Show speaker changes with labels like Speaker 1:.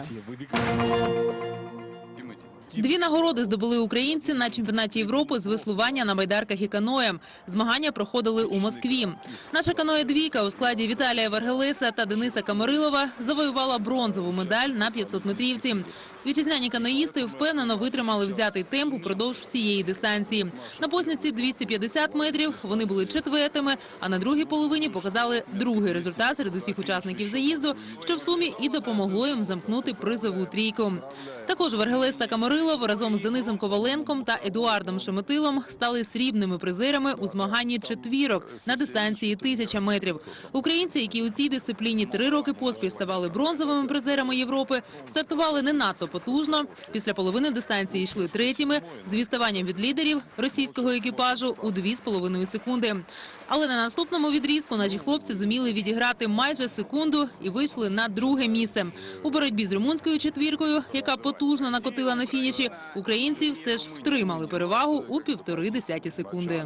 Speaker 1: Sí, es muy Дві нагороди здобули українці на чемпіонаті Європи з веслування на байдарках і каноє. Змагання проходили у Москві. Наша каноє двійка у складі Віталія Варгелиса та Дениса Камарилова завоювала бронзову медаль на 500 метрівці. Вітчизняні каноїсти впевнено витримали взятий темп упродовж всієї дистанції. На познаці 250 метрів вони були четвертими, а на другій половині показали другий результат серед усіх учасників заїзду, що в сумі і допомогло їм замкнути призову трійку. Також Варгелес та Камарилов разом з Денисом Коваленком та Едуардом Шеметилом стали срібними призерами у змаганні четвірок на дистанції тисяча метрів. Українці, які у цій дисципліні три роки поспіль ставали бронзовими призерами Європи, стартували не надто потужно. Після половини дистанції йшли третіми з відставанням від лідерів російського екіпажу у дві з половиною секунди. Але на наступному відрізку наші хлопці зуміли відіграти майже секунду і вийшли на друге місце. У боротьбі з румунською четвіркою, яка потужно накотила на фініші, українці все ж втримали перевагу у півтори десяті секунди.